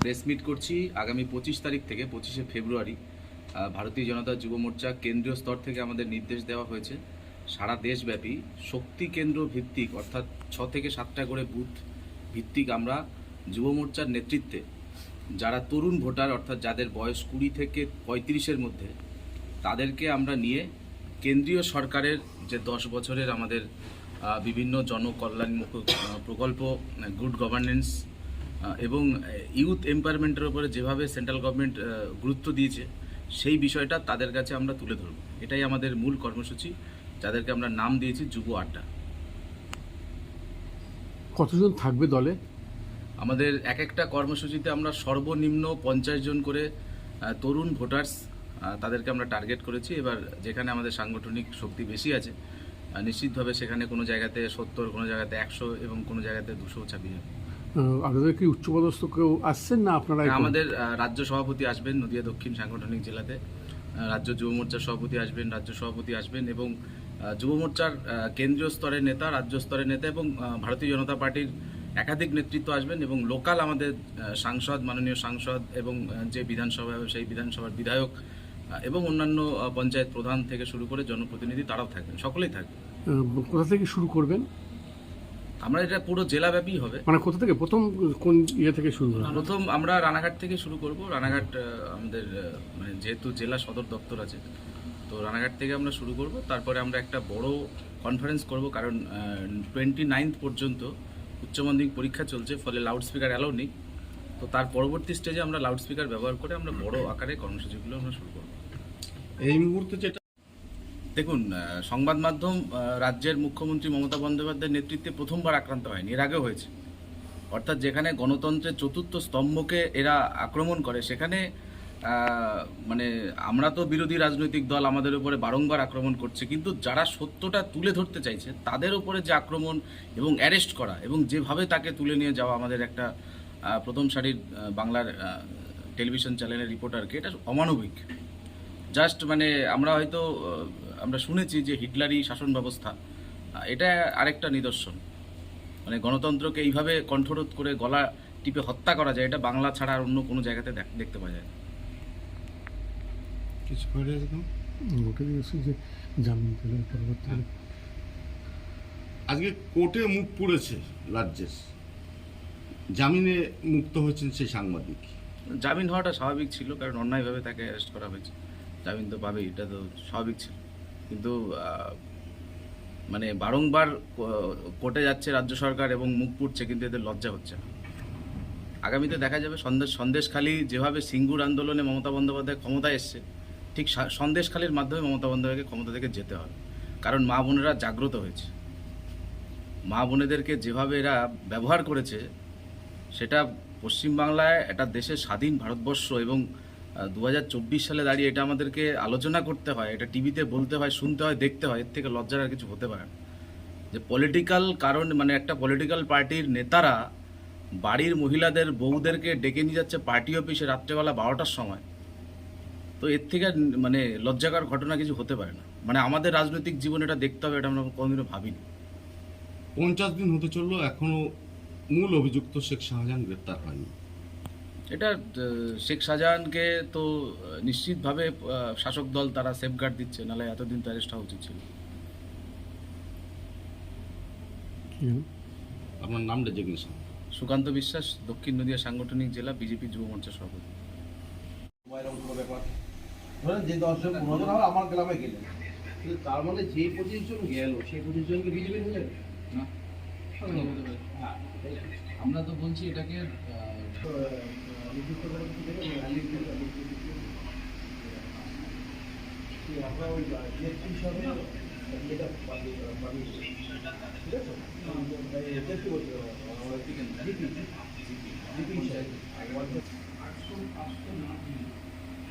Press meet করছি আগামী পঁচিশ তারিখ থেকে পঁচিশে ফেব্রুয়ারি। ভারতীয় জনতা যুব মোর্চা কেন্দ্রীয় স্তর থেকে আমাদের নির্দেশ দেওয়া হয়েছে। সারা দেশব্যাপী শক্তি কেন্দ্র ভিত্তিক অর্থাৎ ছ থেকে সাতটা করে বুথ ভিত্তিক আমরা যুব মোর্চার নেতৃত্বে যারা তরুণ ভোটার অর্থাৎ যাদের বয়স কুড়ি থেকে পঁয়ত্রিশের মধ্যে তাদেরকে আমরা নিয়ে কেন্দ্রীয় সরকারের যে দশ বছরের আমাদের বিভিন্ন জনকল্যাণমূলক আহ, প্রকল্প গুড গভর্নেন্স এবং ইউথ এম্পাওয়ারমেন্টের উপরে যেভাবে সেন্ট্রাল গভর্নমেন্ট গুরুত্ব দিয়েছে সেই বিষয়টা তাদের কাছে আমরা তুলে ধরব। এটাই আমাদের মূল কর্মসূচি যাদেরকে আমরা নাম দিয়েছি যুব আড্ডা। কতজন থাকবে দলে? আমাদের এক একটা কর্মসূচিতে আমরা সর্বনিম্ন পঞ্চাশ জন করে তরুণ ভোটার্স তাদেরকে আমরা টার্গেট করেছি। এবার যেখানে আমাদের সাংগঠনিক শক্তি বেশি আছে নিশ্চিতভাবে সেখানে কোনো জায়গাতে সত্তর কোনো জায়গাতে একশো এবং কোনো জায়গাতে দুশো ছাপিয়ে যাবে। আপনাদের কি উচ্চপদস্থ কেউ আসছেন না আপনারা আমাদের রাজ্য সভাপতি আসবেন নদিয়া দক্ষিণ সাংগঠনিক জেলাতে। রাজ্য যুব মোর্চার সভাপতি আসবেন রাজ্য সভাপতি আসবেন এবং যুব মোর্চার কেন্দ্রীয় স্তরের নেতা রাজ্য স্তরের নেতা এবং ভারতীয় জনতা পার্টির একাধিক নেতৃত্ব আসবেন এবং লোকাল আমাদের সাংসদ মাননীয় সাংসদ এবং যে বিধানসভা সেই বিধানসভার বিধায়ক এবং অন্যান্য পঞ্চায়েত প্রধান থেকে শুরু করে জনপ্রতিনিধি তারাও থাকবেন সকলেই থাকবেন। কোথা থেকে শুরু করবেন? আমরা এটা পুরো জেলাব্যাপী হবে। মানে কোথা থেকে? প্রথম কোন ইয়ে থেকে শুরু হবে প্রথম আমরা রানাঘাট থেকে শুরু করব। রানাঘাট আমাদের মানে যেহেতু জেলা সদর দপ্তর আছে তো রানাঘাট থেকে আমরা শুরু করব। তারপরে আমরা একটা বড় কনফারেন্স করব কারণ টোয়েন্টি নাইন্থ পর্যন্ত উচ্চ মাধ্যমিক পরীক্ষা চলছে ফলে লাউড স্পিকার অ্যালাউ নেই। তো তার পরবর্তী স্টেজে আমরা লাউড স্পিকার ব্যবহার করে আমরা বড় আকারে কর্মসূচিগুলো আমরা শুরু করব। এই মুহূর্তে যেটা দেখুন সংবাদ মাধ্যম রাজ্যের মুখ্যমন্ত্রী মমতা বন্দ্যোপাধ্যায়ের নেতৃত্বে প্রথমবার আক্রান্ত হয়নি, এর আগেও হয়েছে। অর্থাৎ যেখানে গণতন্ত্রের চতুর্থ স্তম্ভকে এরা আক্রমণ করে, সেখানে মানে আমরা তো বিরোধী রাজনৈতিক দল, আমাদের উপরে বারংবার আক্রমণ করছে, কিন্তু যারা সত্যটা তুলে ধরতে চাইছে, তাদের উপরে যে আক্রমণ এবং অ্যারেস্ট করা এবং যেভাবে তাকে তুলে নিয়ে যাওয়া আমাদের একটা প্রথম সারির বাংলার টেলিভিশন চ্যানেলের রিপোর্টারকে, এটা অমানবিক। জাস্ট মানে আমরা হয়তো আমরা শুনেছি যে হিটলারি শাসন ব্যবস্থা। এটা আরেকটা নিদর্শন। মানে গণতন্ত্রকে এইভাবে কণ্ঠরোধ করে গলা টিপে হত্যা করা যায় এটা বাংলা ছাড়া আর অন্য কোনো জায়গাতে দেখতে পাওয়া যায় না। কিছু ওটা দিয়েছে যে জামিন পেলেন পরবর্তীকালে আজকে কোর্টে মুখ পুড়েছে রাজ্যের। জামিনে মুক্ত হয়েছেন সেই সাংবাদিক। জামিন হওয়াটা স্বাভাবিক ছিল কারণ অন্যায়ভাবে তাকে অ্যারেস্ট করা হয়েছে। জামিন তো পাবেই এটা তো স্বাভাবিক ছিল। কিন্তু মানে বারংবার কোর্টে যাচ্ছে রাজ্য সরকার এবং মুখ পুড়ছে, কিন্তু এদের লজ্জা হচ্ছে না। আগামীতে দেখা যাবে সন্দেশ, সন্দেশখালী যেভাবে সিঙ্গুর আন্দোলনে মমতা বন্দ্যোপাধ্যায় ক্ষমতায় এসছে, ঠিক সন্দেশখালীর মাধ্যমে মমতা বন্দ্যোপাধ্যায়কে ক্ষমতা থেকে যেতে হবে। কারণ মা বোনেরা জাগ্রত হয়েছে। মা বোনেদেরকে যেভাবে এরা ব্যবহার করেছে, সেটা পশ্চিমবাংলায় একটা দেশের স্বাধীন ভারতবর্ষ এবং দু হাজার চব্বিশ সালে দাঁড়িয়ে এটা আমাদেরকে আলোচনা করতে হয়, এটা টিভিতে বলতে হয়, শুনতে হয়, দেখতে হয়, এর থেকে লজ্জার আর কিছু হতে পারে না। যে পলিটিক্যাল কারণ মানে একটা পলিটিক্যাল পার্টির নেতারা বাড়ির মহিলাদের বউদেরকে ডেকে নিয়ে যাচ্ছে পার্টি অফিসে রাত্রেবেলা বারোটার সময়। তো এর থেকে মানে লজ্জাকর ঘটনা কিছু হতে পারে না। মানে আমাদের রাজনৈতিক জীবন এটা দেখতে হবে, এটা আমরা কোনোদিনও ভাবিনি। পঞ্চাশ দিন হতে চলল এখনও মূল অভিযুক্ত শেখ শাহজাহান গ্রেপ্তার হয়নি। এটা শেখ শাহজাহানকে তো নিশ্চিতভাবে শাসক দল তারা সেফগার্ড দিচ্ছে নাহলে এতদিন তো অ্যারেস্ট হওয়া উচিত ছিল? আপনার নামটা জিজ্ঞেস সুকান্ত বিশ্বাস দক্ষিণ নদিয়া সাংগঠনিক জেলা বিজেপি যুব মোর্চা সভাপতি। ধরেন যে দশজন পনেরো জন আবার আমার গ্রামে গেলেন। কিন্তু তার মানে যে পঁচিশ জন গেল সেই পঁচিশ জনকে বিজেপি হয়ে যাবে? হ্যাঁ আমরা তো বলছি এটাকে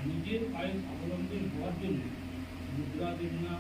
নিজের আইন স্বাবলম্বী হওয়ার জন্য মুদ্রা যোজনা